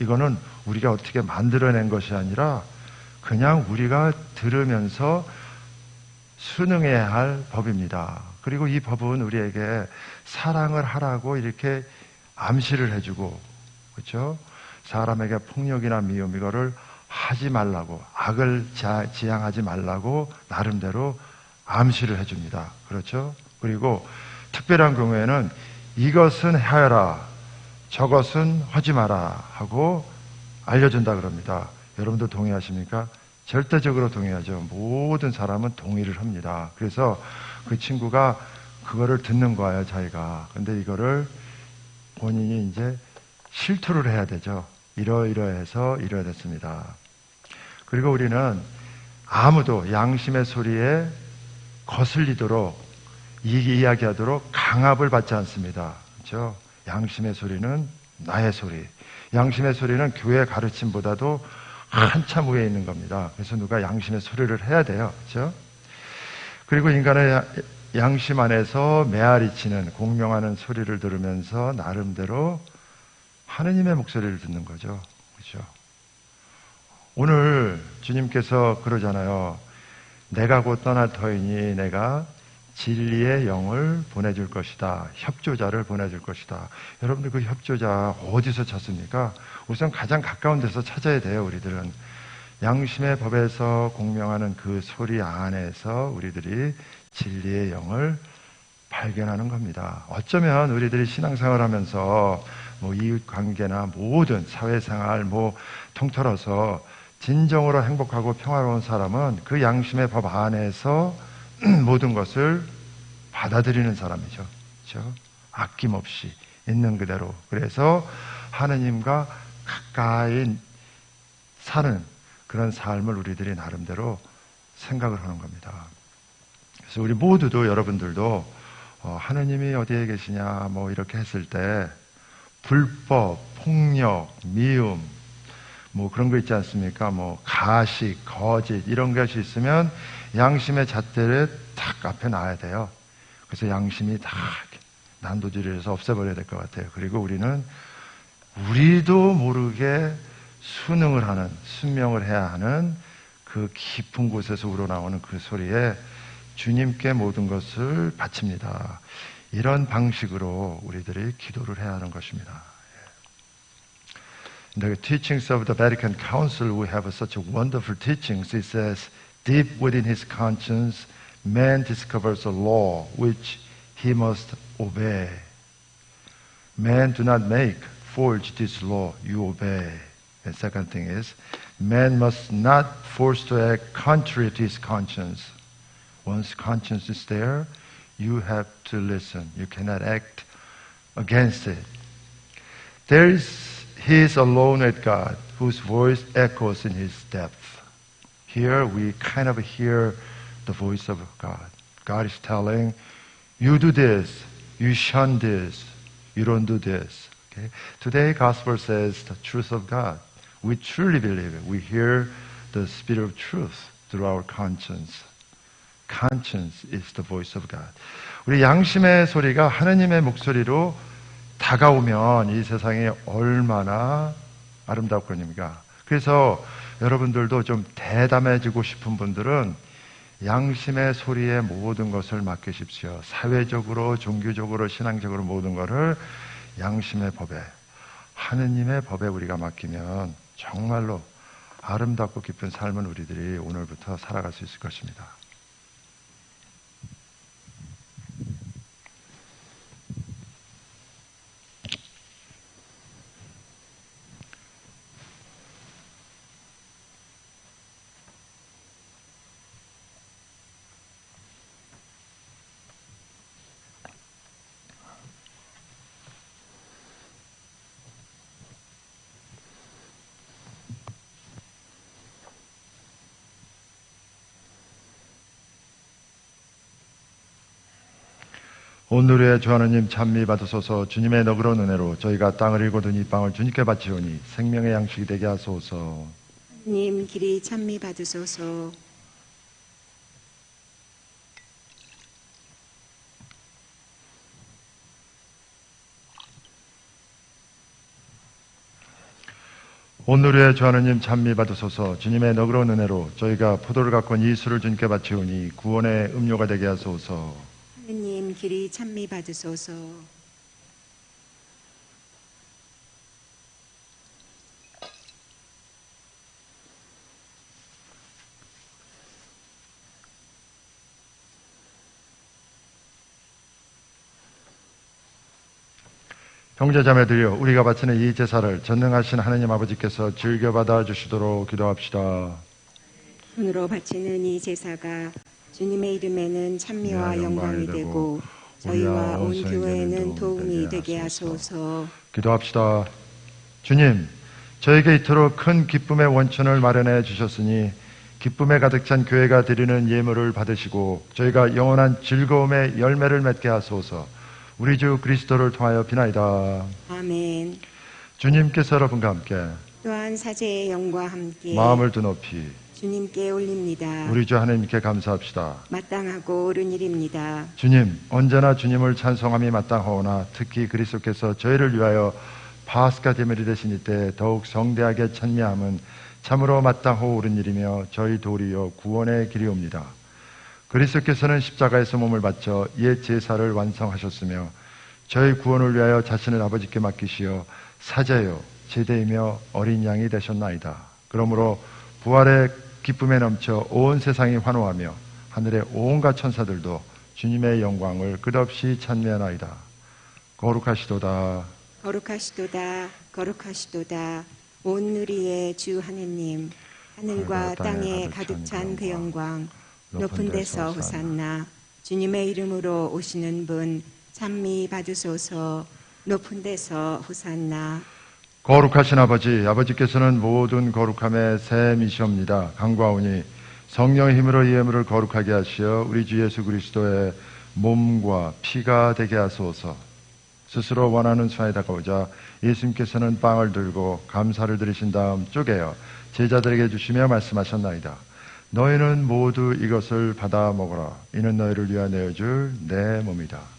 이거는 우리가 어떻게 만들어낸 것이 아니라 그냥 우리가 들으면서 순응해야 할 법입니다. 그리고 이 법은 우리에게 사랑을 하라고 이렇게 암시를 해주고, 그렇죠? 사람에게 폭력이나 미움 이거를 하지 말라고 악을 지향하지 말라고 나름대로 암시를 해줍니다. 그렇죠? 그리고 특별한 경우에는 이것은 해라, 저것은 하지 마라 하고 알려준다 그럽니다. 여러분도 동의하십니까? 절대적으로 동의하죠. 모든 사람은 동의를 합니다. 그래서 그 친구가 그거를 듣는 거예요, 자기가. 근데 이거를 본인이 이제 실토를 해야 되죠. 이러이러해서 이러야 됐습니다. 그리고 우리는 아무도 양심의 소리에 거슬리도록 이야기하도록 강압을 받지 않습니다. 그렇죠? 양심의 소리는 나의 소리. 양심의 소리는 교회 가르침보다도 한참 위에 있는 겁니다. 그래서 누가 양심의 소리를 해야 돼요. 그렇죠? 그리고 인간의 양심 안에서 메아리치는 공명하는 소리를 들으면서 나름대로 하느님의 목소리를 듣는 거죠. 그렇죠? 오늘 주님께서 그러잖아요. 내가 곧 떠날 터이니 내가 진리의 영을 보내줄 것이다. 협조자를 보내줄 것이다. 여러분들 그 협조자 어디서 찾습니까? 우선 가장 가까운 데서 찾아야 돼요, 우리들은. 양심의 법에서 공명하는 그 소리 안에서 우리들이 진리의 영을 발견하는 겁니다. 어쩌면 우리들이 신앙생활 하면서 뭐 이웃 관계나 모든 사회생활 뭐 통틀어서 진정으로 행복하고 평화로운 사람은 그 양심의 법 안에서 모든 것을 받아들이는 사람이죠. 그렇죠? 아낌없이 있는 그대로. 그래서 하느님과 가까이 사는 그런 삶을 우리들이 나름대로 생각을 하는 겁니다. 그래서 우리 모두도 여러분들도 어, 하느님이 어디에 계시냐 뭐 이렇게 했을 때 불법, 폭력, 미움, 뭐 그런 거 있지 않습니까? 뭐 가식, 거짓 이런 것이 있으면 양심의 잣대를 탁 앞에 놔야 돼요. 그래서 양심이 다 난도질해서 없애버려야 될 것 같아요. 그리고 우리는 우리도 모르게 순응을 하는, 순명을 해야 하는 그 깊은 곳에서 우러나오는 그 소리에 주님께 모든 것을 바칩니다. 이런 방식으로 우리들이 기도를 해야 하는 것입니다. The teachings of the Vatican Council, we have such a wonderful teachings. It says, deep within his conscience, man discovers a law which he must obey. Man do not make, forge this law, you obey. And second thing is, man must not force to act contrary to his conscience. Once conscience is there, you have to listen. You cannot act against it. There is he is alone with God, whose voice echoes in his depth. Here we kind of hear the voice of God. God is telling, you do this, you shun this, you don't do this. Okay? Today, gospel says the truth of God. We truly believe it. We hear the spirit of truth through our conscience. Conscience is the voice of God. 우리 양심의 소리가 하느님의 목소리로 다가오면 이 세상이 얼마나 아름답거니까. 그래서 여러분들도 좀 대담해지고 싶은 분들은 양심의 소리에 모든 것을 맡기십시오. 사회적으로, 종교적으로, 신앙적으로 모든 것을 양심의 법에, 하느님의 법에 우리가 맡기면 정말로 아름답고 깊은 삶은 우리들이 오늘부터 살아갈 수 있을 것입니다. 오늘의 주 하나님 찬미 받으소서. 주님의 너그러운 은혜로 저희가 땅을 일고든 이 빵을 주님께 바치오니 생명의 양식이 되게 하소서. 님 길이 찬미 받으소서. 오늘의 주 하느님 찬미 받으소서. 주님의 너그러운 은혜로 저희가 포도를 갖고 이수를 주님께 바치오니 구원의 음료가 되게 하소서 하느님 길이 찬미 받으소서. 형제 자매들여 우리가 바치는 이 제사를 전능하신 하느님 아버지께서 즐겨 받아 주시도록 기도합시다 손으로 바치는 이 제사가 주님의 이름에는 찬미와 네, 영광이 되고 저희와 온 교회는 온 도움이 교회에는 되게 하소서. 기도합시다. 주님, 저에게 이토록 큰 기쁨의 원천을 마련해 주셨으니 기쁨에 가득 찬 교회가 드리는 예물을 받으시고 저희가 영원한 즐거움의 열매를 맺게 하소서. 우리 주 그리스도를 통하여 비나이다. 아멘. 주님께서 여러분과 함께 또한 사제의 영과 함께 마음을 드높이 주님께 올립니다. 우리 주 하나님께 감사합시다. 마땅하고 옳은 일입니다. 주님, 언제나 주님을 찬송함이 마땅하오나 특히 그리스도께서 저희를 위하여 파스카 제물이 되신 이때 더욱 성대하게 찬미함은 참으로 마땅하고 옳은 일이며 저희 도리어 구원의 길이옵니다. 그리스도께서는 십자가에서 몸을 바쳐 옛 제사를 완성하셨으며 저희 구원을 위하여 자신을 아버지께 맡기시어 사자요 제대이며 어린 양이 되셨나이다. 그러므로 부활의 기쁨에 넘쳐 온 세상이 환호하며 하늘의 온갖 천사들도 주님의 영광을 끝없이 찬미하나이다. 거룩하시도다. 거룩하시도다. 거룩하시도다. 온 누리의 주 하느님 하늘과 땅에 가득 찬 그 영광, 영광 높은 데서 호산나 주님의 이름으로 오시는 분 찬미 받으소서 높은 데서 호산나 거룩하신 아버지, 아버지께서는 모든 거룩함의 샘이시옵니다. 강과오니 성령의 힘으로 이 예물을 거룩하게 하시어 우리 주 예수 그리스도의 몸과 피가 되게 하소서. 스스로 원하는 수에 다가오자 예수님께서는 빵을 들고 감사를 드리신 다음 쪼개어 제자들에게 주시며 말씀하셨나이다. 너희는 모두 이것을 받아 먹어라. 이는 너희를 위하여 내어줄 내 몸이다.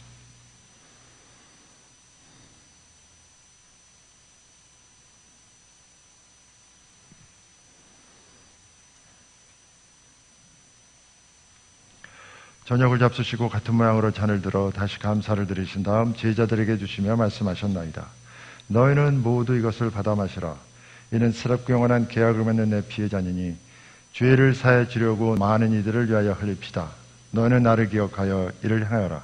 저녁을 잡수시고 같은 모양으로 잔을 들어 다시 감사를 드리신 다음 제자들에게 주시며 말씀하셨나이다. 너희는 모두 이것을 받아 마시라. 이는 스럽고 영원한 계약을 맺는 내 잔이니 죄를 사해 주려고 많은 이들을 위하여 흘릴 피다. 너희는 나를 기억하여 이를 행하여라.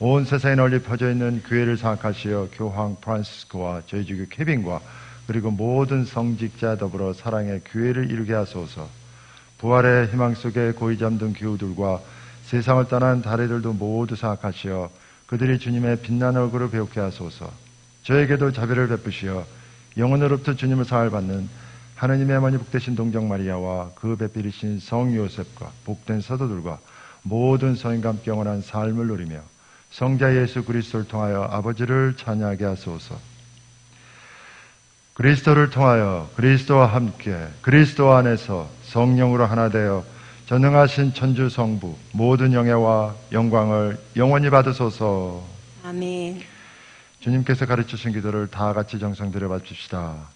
온 세상에 널리 퍼져 있는 교회를 생각하시어 교황 프란시스코와 저희 주교 케빈과 그리고 모든 성직자 더불어 사랑의 교회를 이루게 하소서. 부활의 희망 속에 고이 잠든 교우들과 세상을 떠난 다리들도 모두 생각하시어 그들이 주님의 빛난 얼굴을 배우게 하소서. 저에게도 자비를 베푸시어 영원으로부터 주님을 사할 받는 하느님의 어머니 복되신 동정 마리아와 그 배필이신 성 요셉과 복된 사도들과 모든 성인과 함께 영원한 삶을 누리며 성자 예수 그리스도를 통하여 아버지를 찬양하게 하소서. 그리스도를 통하여 그리스도와 함께 그리스도 안에서 성령으로 하나 되어 전능하신 천주 성부 모든 영예와 영광을 영원히 받으소서. 아멘. 주님께서 가르치신 기도를 다 같이 정성 들여 바칩시다.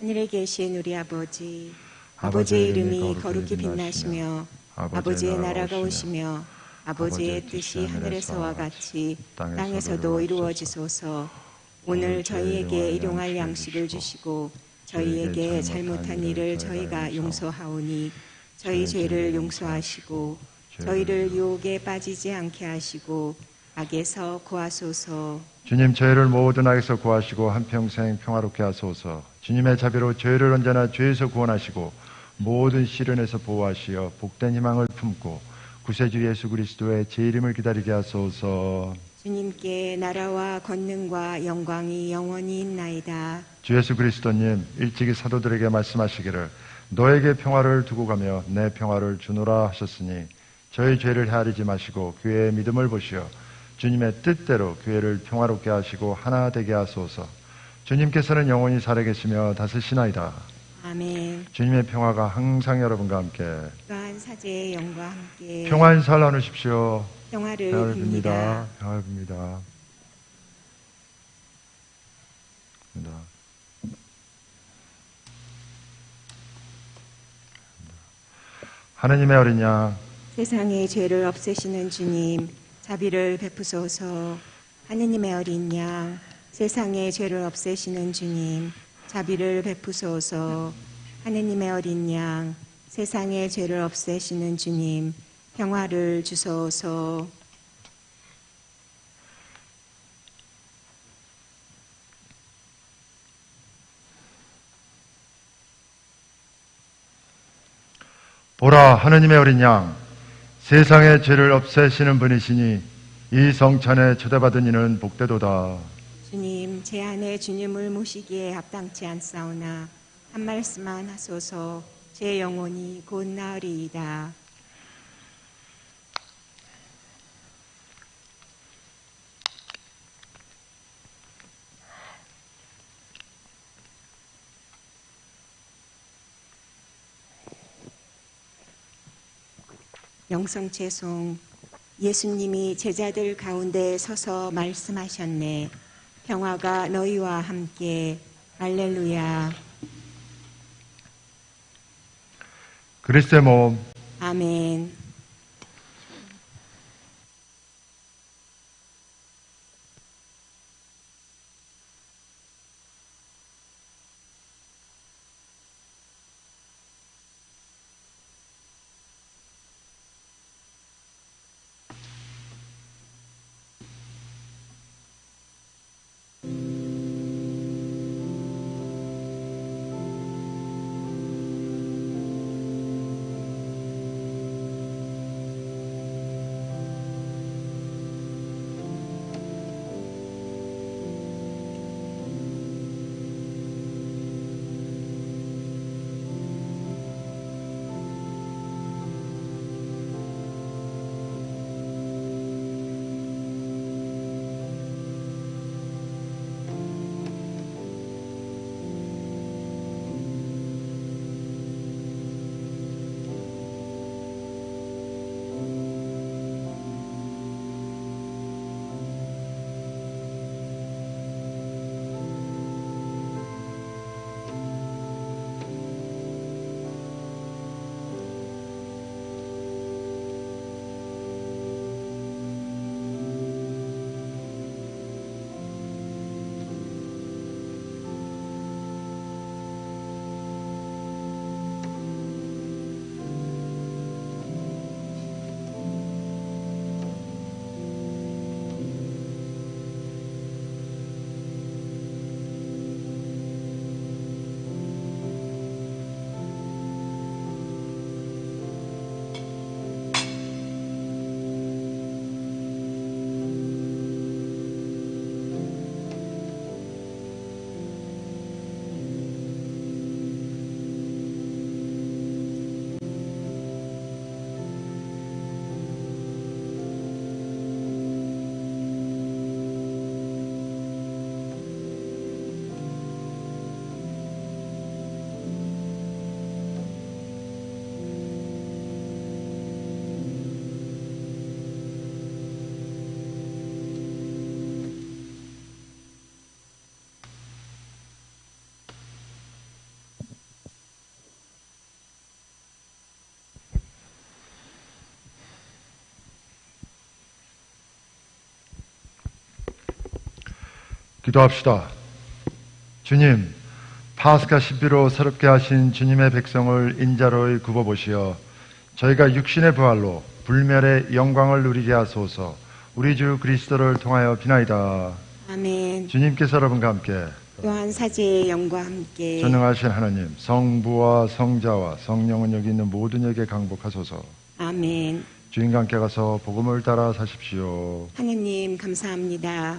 하늘에 계신 우리 아버지, 아버지의 이름이 거룩히 빛나시며 아버지의 나라가 오시며 아버지의 뜻이 하늘에서와 같이 땅에서도 이루어지소서. 오늘 저희에게 일용할 양식을 주시고 저희에게 잘못한 일을 저희가 용서하오니 저희 죄를 용서하시고 저희를 유혹에 빠지지 않게 하시고 악에서 구하소서. 주님 저희를 모든 악에서 구하시고 한평생 평화롭게 하소서. 주님의 자비로 저희를 언제나 죄에서 구원하시고 모든 시련에서 보호하시어 복된 희망을 품고 구세주 예수 그리스도의 제 이름을 기다리게 하소서. 주님께 나라와 권능과 영광이 영원히 있나이다. 주 예수 그리스도님 일찍이 사도들에게 말씀하시기를 너에게 평화를 두고 가며 내 평화를 주노라 하셨으니 저희 죄를 헤아리지 마시고 교회의 믿음을 보시어 주님의 뜻대로 교회를 평화롭게 하시고 하나 되게 하소서. 주님께서는 영원히 살아계시며 다스시나이다. 아멘. 주님의 평화가 항상 여러분과 함께 사제의 영과 함께 평화인 살 나누십시오. 평화를 빕니다. 평화를. 빕니다. 하느님의 어린 양, 세상의 죄를 없애시는 주님, 자비를 베푸소서. 하느님의 어린 양, 세상의 죄를 없애시는 주님, 자비를 베푸소서. 하느님의 어린 양, 세상의 죄를 없애시는 주님, 평화를 주소서. 보라 하느님의 어린 양, 세상의 죄를 없애시는 분이시니 이 성찬에 초대받은 이는 복되도다. 주님, 제 안에 주님을 모시기에 합당치 않사오나 한 말씀만 하소서. 제 영혼이 곧 나으리이다. 영성 채송 예수님이 제자들 가운데 서서 말씀하셨네. 평화가 너희와 함께 할렐루야. 그리스도의 몸, 아멘. 기도합시다. 주님, 파스카 신비로 새롭게 하신 주님의 백성을 인자로이 굽어보시어 저희가 육신의 부활로 불멸의 영광을 누리게 하소서 우리 주 그리스도를 통하여 비나이다. 아멘. 주님께서 여러분과 함께 또한 사제의 영과 함께 전능하신 하나님, 성부와 성자와 성령은 여기 있는 모든 에게 강복하소서. 아멘. 주인과 함께 가서 복음을 따라 사십시오. 하느님 감사합니다.